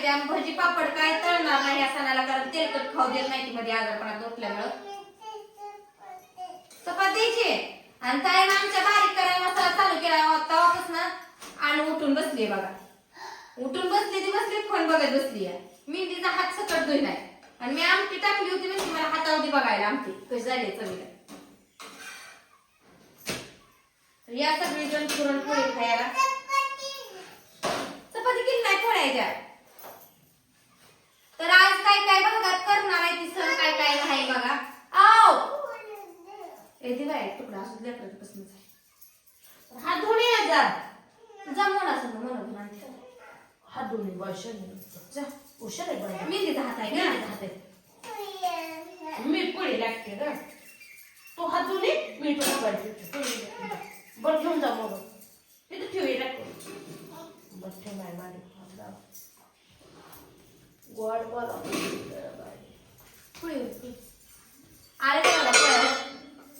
करायचे आणि भजी पापड काय तळणार नाही या सणाला कारण तेलकट खाऊ देत नाही ती मध्ये आजारपणात उठल्यामुळं चपात द्यायची आणि ताईनं आमच्या बारीक करायला मसाला चालू केला तेव्हापासून आणि उठून बसली बघा. उठून बसली ती बसली फोन बघत बसली मी तिचा हात सकट धुई नाही आणि मी आमटी टाकली होती म्हणजे मला हातावधी बघायला आमटी. कशी झाली चवीला. या सगळी जण पुरणपोळी खायला. चपाती किती नाही फोडायच्या तर आज काय काय भागात करणार आहे ती सण काय काय नाही बघा? आओ! येते बाय तुकडा असू दे पासून हात धुणे जा. जा मोडा असं आणते हात धुणे जा. उशीर आहे बरं. मी तिचा हात आहे का हात मी पुढे लागते ग. तो हात धुणे मी तो पाहिजे बरं घेऊन जा मग तिथे ठेवी लागते बरं ठेव हात लाव. गोड बरं पुढे आले तेवढा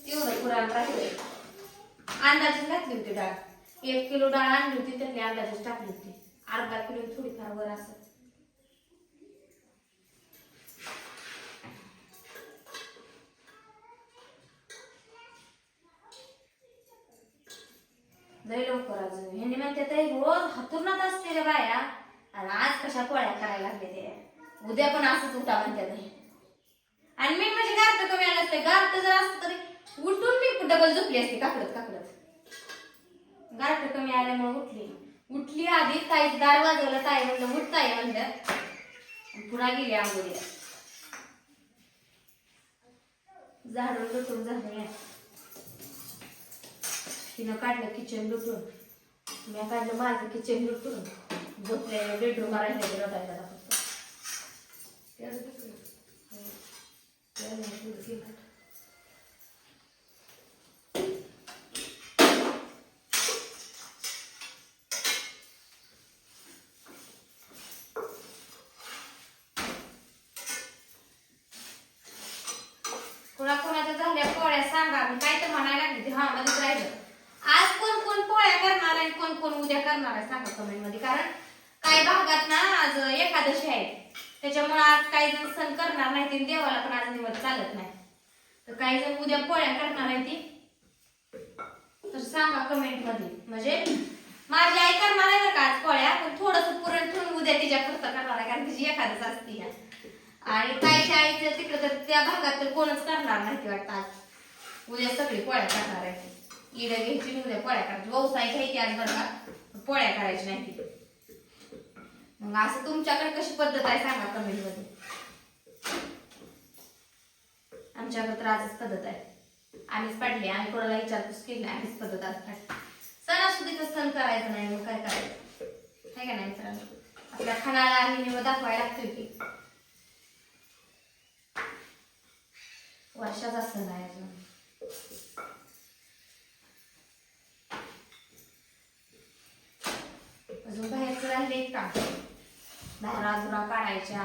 तेवढं पुराण राहिले अंदाजच घातली होती डाळ. एक किलो डाळ आणली होती त्यांनी अंदाजच टाकली होती. अर्धा किलो थोडीफार वर असत लय लवकर अजून. ह्यांनी म्हणते रोज हातूरणात असते रे बाया. आणि आज कशा पोळ्या करायला लागले ते उद्या पण असंच उठा म्हणतात आणि मी म्हणजे गारत कमी आलं असते. गारत जर असत तरी उठून मी डबल झोपली असते काकडत काकडत. गारट कमी आल्यामुळे उठली. उठली आधी ताई दार वाजवलं ताई म्हणलं उठ ताई म्हणलं. पुन्हा गेली आंघोळीला. झाडून लुटून झालं या तिनं काढलं किचन लुटून. मी काढलं माझं किचन लुटून. झोपलेलं बेडरूम राहिलं रडायला फक्त त्याला तिकडे. त्याला पुढे गेलं. कोणा कोणाच्या झाल्या पोळ्या सांगा. मी काय तर म्हणायला लागली. हा मध्येच राहिलं. आज कोण कोण पोळ्या करणार आहे कोण कोण उद्या करणार आहे सांगा कमेंटमध्ये. कारण काही भागात ना आज एकादशी त्याच्यामुळे आज काही जण सण करणार नाही ते देवाला पण आज निवड चालत नाही. तर काही जण उद्या पोळ्या करणार आहे ती. तर सांगा कमेंटमध्ये. म्हणजे माझी आई करणार आहे बरं का आज पोळ्या पण थोडस पुरण ठेवून उद्या तिच्या खर्च करणार आहे कारण तिची एखादच असती ह्या. आणि काहीच्या आईचं तिकडे तर त्या भागात तर कोणच करणार नाही ती वाटतं आज. उद्या सगळी पोळ्या करणार आहे इडं घ्यायची उद्या पोळ्या करायची. व्यवसाय घ्यायची आज बरं का पोळ्या करायची नाही ती. मग असं तुमच्याकडे कशी पद्धत आहे सांगा कमेंटमध्ये आमच्याकडे तर आजच पद्धत आहे. आम्हीच पाडली आम्ही कोणाला विचारपूस केली नाही आम्हीच पद्धत आज पाडली. सणासुदीचं सण करायचं नाही मग काय करायचं? आहे का नाही मित्रांनो? आपल्या खानाला आणि दाखवायला लागतोय की. वर्षाचा सण आहे अजून. अजून बाहेरचं राहिले का? धारा धुरा काढायच्या.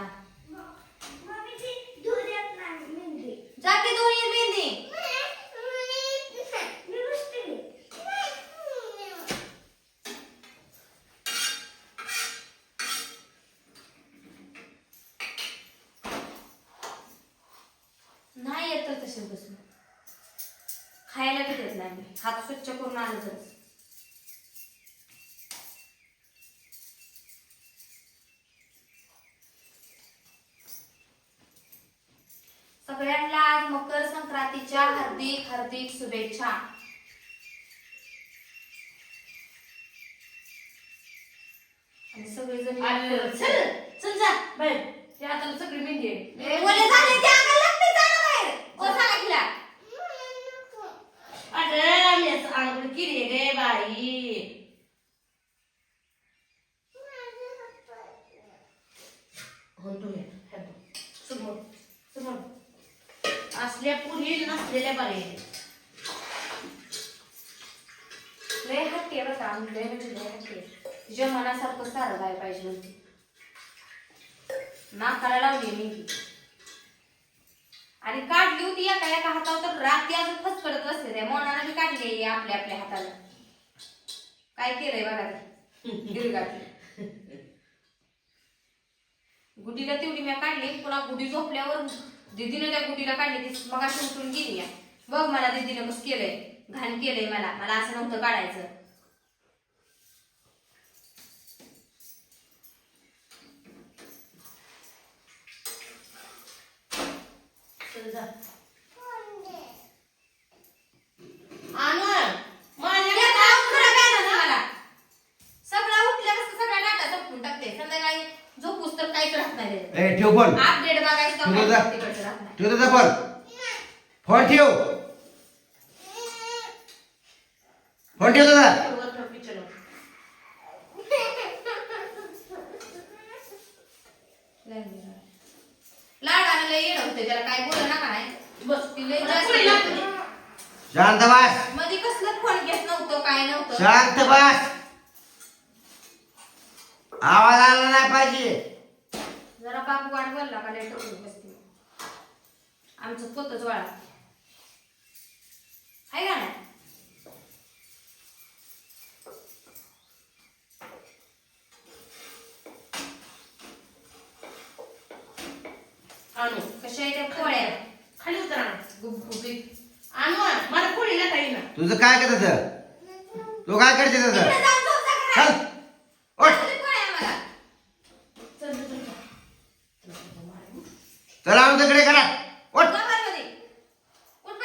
जा की दोन्ही मेहंदी. नाही येत तसेच बसून. खायला देत नाही हात स्वच्छ करून आलं तर. सगळ्यांना आज मकर संक्रांतीच्या हार्दिक हार्दिक शुभेच्छा. आणि सगळेजण आलं. चल चल जा. बाहेर. सगळी मेहंदी आहे ए, ओले झाले ते अंगाला लागते जाणं बाहेर. ओ सांगा तिला अगं मी असं आंघोळ केली रे बाई. हो तू ये, हे बघ. समोर समोर असल्या पुरी नसलेल्या बरे लय हट्टी आहे बघा आम्ही लय म्हणजे लय हट्टी आहे. तिच्या मनासारखं सारं काय पाहिजे म्हणते नाकाला लावली मी. ती आणि काढली होती एका एका हातावर तर रात्री अजून फसकडत बसते त्या मोनानं बी काढली आपल्या आपल्या हाताला. काय केलंय बघा ते? गुडीला तेवढी मी काढली पुन्हा गुडी झोपल्यावर दीदीने त्या गुडीला काढली ती मग अशी उठून गेली आहे. बघ मला दीदीने कसं केलंय. घाण केलंय मला. मला असं नव्हतं काढायचं. हे. सगळं डाटा संध्याकाळी झोपूस तर काहीच राहत नाही अपडेट बघायचं ठेव त्याचा फोन फोन ठेव. फोन ठेव त्याचा. लाडाने येणं होते त्याला काय बोल बस येतं. लागते. शांत बस. मध्ये कसलं फोन घेत नव्हतं काय नव्हतं. शांत बस. आवाज आला नाही पाहिजे. जरा बापू वाट बोलला का बसते आमचं पोतच वाळा आहे का नाही? आणू. कशा आहे त्या पोळ्या? खाली उतर आणू. गुबगुबीत आणू मला ना काही ना. तुझं काय कर त्याचं तू काय करते इकडे त्याचं जाऊन झोपता का चल. नाही? उठ असली पोळ्या मला. चल चल, चल. चला आणून तिकडे करा उठ गावामध्ये. उठ पटकन.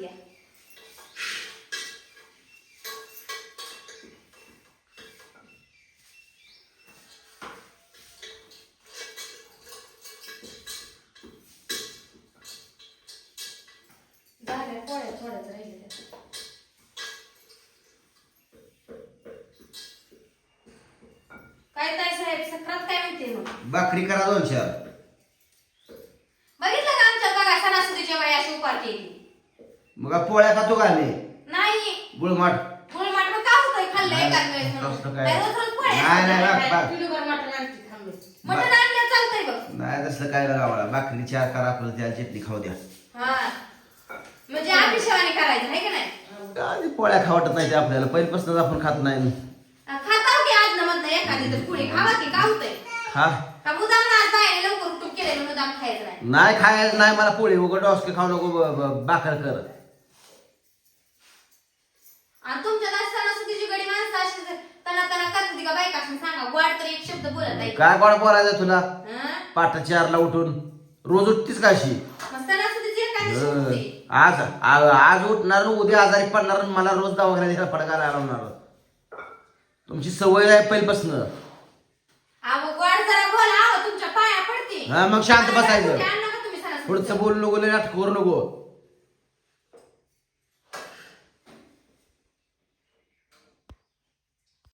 थोड्याच राहिलेल्या. काय ताई साहेब सक्रात काय म्हणते मग? भाकरी करा दोन चार. बघितलं का आमच्या बघा सणासुदीच्या वेळी अशी उपारती मग पोळ्या खातो का मी नाही. गुळमाट. गुळमाट मग का होतंय? खाल्लं एकाच वेळेस म्हणून. तसं काय? काय रोज रोज पोळ्या नाही, नाही, खाल्ल्या? बा- बा- किलोभर मटण आणते थांबे. मटण आणलं चालतंय बघ. नाही तसलं काय गावाला भाकरी चार करा आपल्याला त्या चटणी खाऊ द्या. हा. शेवानी करायचं आहे का नाही? काय ते पोळ्या खावटत नाही ते आपल्याला. पहिल्यापासूनच आपण खात नाही. खाताव की आज मधनं एखादी तर पुढे खावा की का होतंय हा का मुदाम ना आज बाहेर लवकर उठून केलेलं मुदाम खायचं नाही? नाही नाही मला पोळी उघड डॉसके खाऊ नको ब- ब- भाकर कर. आणि तुमच्या दास सणासुदीची गडी माणसं अशी जर तना तना करते का बायका सांगा? वाढ तर एक शब्द बोलत नाही. काय गोड बोलायचं तुला? हं? पाठ चारला उठून. रोज उठतीस का अशी मग सणासुदीची एखादी होते आज आ- आज उठणार आणि उद्या आजारी पडणार आणि मला रोज दवाखान्यात फडकायला लावणार. तुमची सवय आहे पहिल्यापासून अहो गोड जरा बोला अहो तुमच्या पाया पडते हा, मग शांत बसायचं. पुढचं बोलू नको लय नाटक करू नको.